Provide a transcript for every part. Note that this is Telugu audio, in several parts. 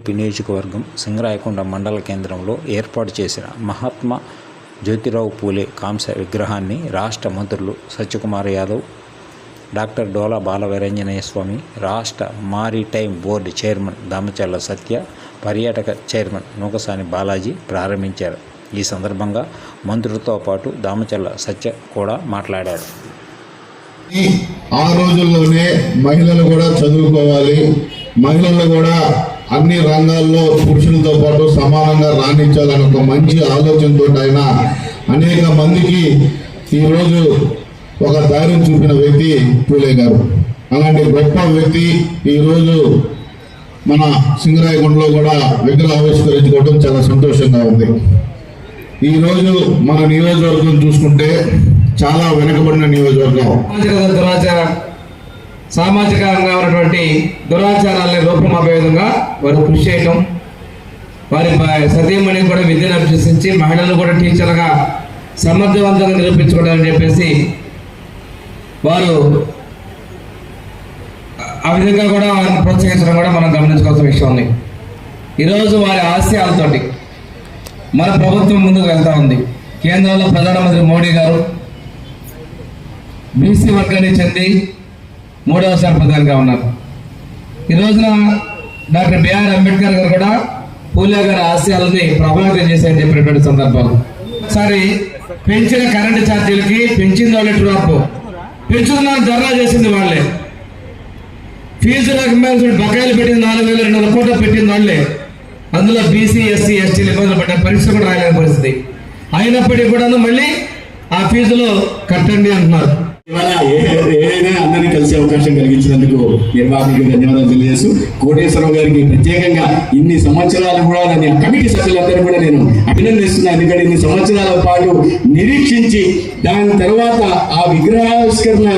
టీడీపీ నియోజకవర్గం సింగరాయకొండ మండల కేంద్రంలో ఏర్పాటు చేసిన మహాత్మా జ్యోతిరావు పూలే కాంస్య విగ్రహాన్ని రాష్ట్ర మంత్రులు సత్యకుమార్ యాదవ్ డాక్టర్ డోలా బాలవీరంజనేయ స్వామి రాష్ట్ర maritime board chairman Damacharla Satya పర్యాటక చైర్మన్ నూకసాని బాలాజీ ప్రారంభించారు. ఈ సందర్భంగా మంత్రులతో పాటు దామచల్ల సత్య కూడా మాట్లాడారు. ఆ రోజుల్లోనే మహిళలు కూడా చదువుకోవాలి. మహిళలు కూడా అన్ని రంగాల్లో పురుషులతో పాటు సమానంగా రాణించాలని ఒక మంచి ఆలోచనతో ఆయన అనేక మందికి ఈరోజు ఒక ధైర్యం చూపిన వ్యక్తి పూలే గారు. అలాంటి గొప్ప వ్యక్తి ఈరోజు మన సింగరాయకొండలో కూడా విగ్రహ ఆవిష్కరించుకోవడం చాలా సంతోషంగా ఉంది. ఈరోజు మన నియోజకవర్గం చూసుకుంటే చాలా వెనుకబడిన నియోజకవర్గం. సామాజికంగా ఉన్నటువంటి దురాచారాలని రూపమాపే విధంగా వారు కృషి చేయటం వారి ప- సతీమణి కూడా విద్యను అభ్యసించి మహిళలు కూడా టీచర్లుగా సమర్థవంతంగా నిరూపించుకోవడం అని చెప్పేసి వారు ఆ విధంగా కూడా వారిని ప్రోత్సహించడం కూడా మనం గమనించుకోవాల్సిన విషయం ఉంది. ఈరోజు వారి ఆశయాలతోటి మన ప్రభుత్వం ముందుకు వెళ్తూ ఉంది. కేంద్రంలో ప్రధానమంత్రి మోడీ గారు బీసీ వర్గానికి చెంది మూడవసారి ప్రధానిగా ఉన్నారు. ఈ రోజున డాక్టర్ బిఆర్ అంబేద్కర్ గారు కూడా పూలే గారి ఆశయాలని ప్రభావితం చేశారని చెప్పినటువంటి సందర్భాలు. ఒకసారి పెంచిన కరెంటు ఛార్జీలకి పెంచింది వాళ్ళే డ్రాప్. పెంచుతున్నాను ధర్నా చేసింది వాళ్ళే. ఫీజు రకమైన బకాయిలు పెట్టింది నాలుగు వేల రెండు వందల కోట్లు పెట్టింది వాళ్ళే. అందులో బీసీ ఎస్సీ ఎస్టీలు ఇబ్బందులు పడ్డ పరీక్ష కూడా రాయలేని పరిస్థితి. అయినప్పటికీ కూడా మళ్ళీ ఆ ఫీజులో కట్టండి అంటున్నారు. ఇవాళ అవకాశం కలిగించినందుకు నిర్వాహకులకు ధన్యవాదాలు తెలియజేస్తూ కోటేశ్వరరావు గారికి ప్రత్యేకంగా ఇన్ని సంవత్సరాలు కూడా నేను కమిటీ సభ్యులందరూ కూడా నేను అభినందిస్తున్నాను ఎందుకంటే ఇన్ని సంవత్సరాల పాటు నిరీక్షించి దాని తర్వాత ఆ విగ్రహావిష్కరణ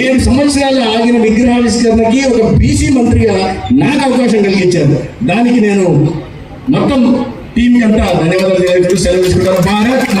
ఏడు సంవత్సరాలు ఆగిన విగ్రహావిష్కరణకి ఒక బీసీ మంత్రిగా నాకు అవకాశం కలిగించారు. దానికి నేను మొత్తం టీం అంతా ధన్యవాదాలు తెలియజేస్తూ సెలవు తీసుకుంటాను. భారత్